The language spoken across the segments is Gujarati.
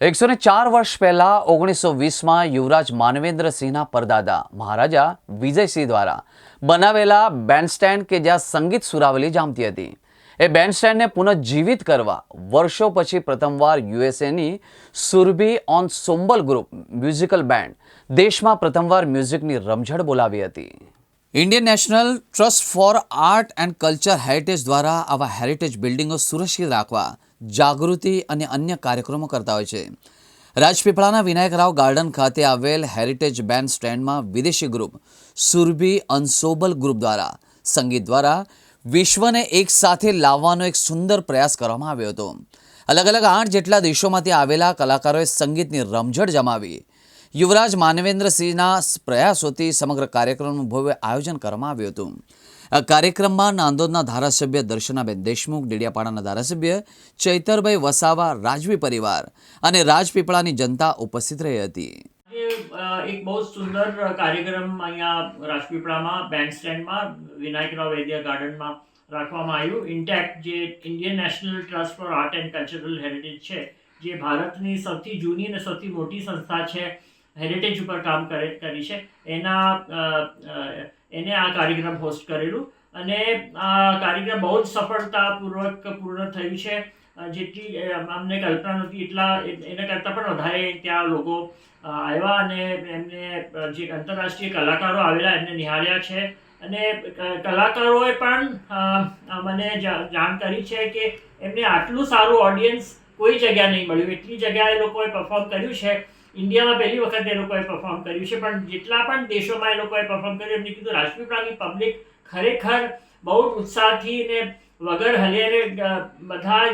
એકસો ચાર વર્ષ પહેલા ઓગણીસો વીસમાં યુવરાજ માનવેન્દ્રસિંહના પરદાદા મહારાજા વિજયસિંહ દ્વારા બનાવેલા બેન્ડસ્ટેન્ડ કે જ્યાં સંગીત સુરાવલી જામતી હતી. એ બેન્ડસ્ટેન્ડને પુનઃજીવિત કરવા વર્ષો પછી પ્રથમવાર યુએસએની Surabhi ensemble group musical band દેશમાં પ્રથમવાર મ્યુઝિકની રમઝટ બોલાવી હતી. Indian National Trust for Art and Culture Heritage દ્વારા આવા હેરિટેજ બિલ્ડિંગો સુરક્ષિત રાખવા જાગૃતિ અને અન્ય કાર્યક્રમો કરતા હોય છે. રાજપીપળાના વિનાયકરાવ ગાર્ડન ખાતે આવેલ હેરિટેજ બેન્ડ સ્ટેન્ડમાં વિદેશી ગ્રુપ સુરભી અનસોબલ ગ્રુપ દ્વારા સંગીત દ્વારા વિશ્વને એક સાથે લાવવાનો એક સુંદર પ્રયાસ કરવામાં આવ્યો હતો. અલગ અલગ આઠ જેટલા દેશોમાંથી આવેલા કલાકારોએ સંગીતની રમઝટ જમાવી. યુવરાજ માનવેન્દ્રસિંહના પ્રયાસોથી સમગ્ર કાર્યક્રમનું ભવ્ય આયોજન કરવામાં આવ્યું હતું. કાર્યક્રમમાં નાંદોદના ધારાસભ્ય દર્શનાબેન દેશમુખ, ડેડિયાપાડાના ધારાસભ્ય ચૈતરભાઈ વસાવા, રાજવી પરિવાર અને રાજપીપળાની જનતા ઉપસ્થિત રહી હતી. એક બહુ સુંદર કાર્યક્રમ અહીંયા રાજપીપળામાં, બેન્ડ સ્ટેન્ડમાં વિનાયકરાવ વૈદ્ય ગાર્ડનમાં રાખવામાં આવ્યું. ઇન્ટેક્ટ જે Indian National Trust for Art and Cultural Heritage છે, જે ભારતની સૌથી જૂની અને સૌથી મોટી સંસ્થા છે હેરિટેજ ઉપર કામ કરે, કરી છે. એના એને આ કાર્યક્રમ હોસ્ટ કરેલું. અને આ કાર્યક્રમ બહુ જ સફળતાપૂર્વક પૂર્ણ થયું છે. જેટલી અમને કલ્પના નહોતી, એટલા એના કરતાં પણ વધારે ત્યાં લોકો આવ્યા અને એમને જે આંતરરાષ્ટ્રીય કલાકારો આવેલા, એમને નિહાળ્યા છે. અને કલાકારોએ પણ મને જાણ કરી છે કે એમને આટલું સારું ઓડિયન્સ કોઈ જગ્યા નહીં મળ્યું. એટલી જગ્યાએ લોકોએ પરફોર્મ કર્યું છે ઇન્ડિયામાં પહેલી વખત એ લોકોએ પરફોર્મ કર્યું છે. પણ જેટલા પણ દેશોમાં એ લોકોએ પરફોર્મ કર્યું એમને કીધું. રાજપીપળાની પબ્લિક ખરેખર બહુ જ ઉત્સાહથી ને વગર હલેરે બધા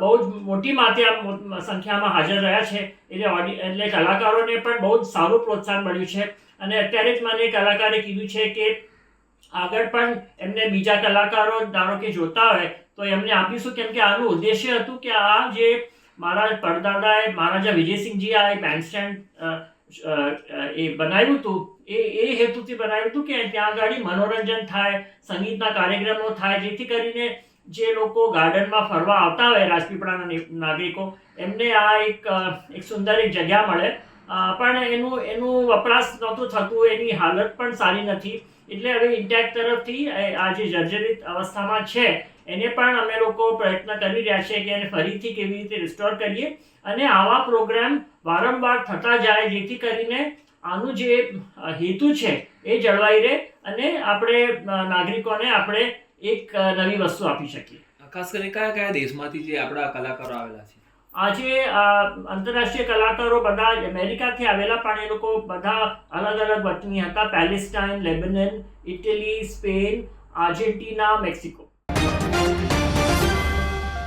બહુ જ મોટી માત્રા સંખ્યામાં હાજર રહ્યા છે. એટલે ઓડિ એટલે કલાકારોને પણ બહુ જ સારું પ્રોત્સાહન મળ્યું છે. અને અત્યારે જ મને કલાકારે કીધું છે કે આગળ પણ એમને બીજા કલાકારો ધારો કે જોતા હોય, તો એમને આપીશું. કેમ કે આનું ઉદ્દેશ્ય હતું કે આ જે મારા પરદાદાએ મહારાજા વિજયસિંહજી આ બેન્ડ સ્ટેન્ડ એ બનાવ્યું હતું, એ એ હેતુથી બનાવ્યું હતું કે ત્યાં આગળ મનોરંજન થાય, સંગીતના કાર્યક્રમો થાય, જેથી કરીને જે લોકો ગાર્ડનમાં ફરવા આવતા હોય રાજપીપળાના નાગરિકો, એમને આ એક એક સુંદર એક જગ્યા મળે. પણ એનું એનું વપરાશ નહોતું થતું, એની હાલત પણ સારી નથી. એટલે હવે ઇન્ટેક્ટ તરફથી આ જે જર્જરિત અવસ્થામાં છે, એને પણ અમે લોકો પ્રયત્ન કરી રહ્યા છીએ કે એને ફરીથી કેવી રીતે રિસ્ટોર કરીએ. અને આવા પ્રોગ્રામ વારંવાર થતા જાય, જેથી કરીને આનું જે હેતુ છે, એ જળવાઈ રહે અને આપણે નાગરિકોને આપણે એક નવી વસ્તુ આપી શકીએ. ખાસ કરીને કયા કયા દેશમાંથી જે આપણા કલાકારો આવેલા છે? આજે આંતરરાષ્ટ્રીય કલાકારો બધા અમેરિકાથી આવેલા પણ એ લોકો બધા અલગ અલગ વતની હતા. Palestine, Lebanon, Italy, Spain, Argentina, Mexico.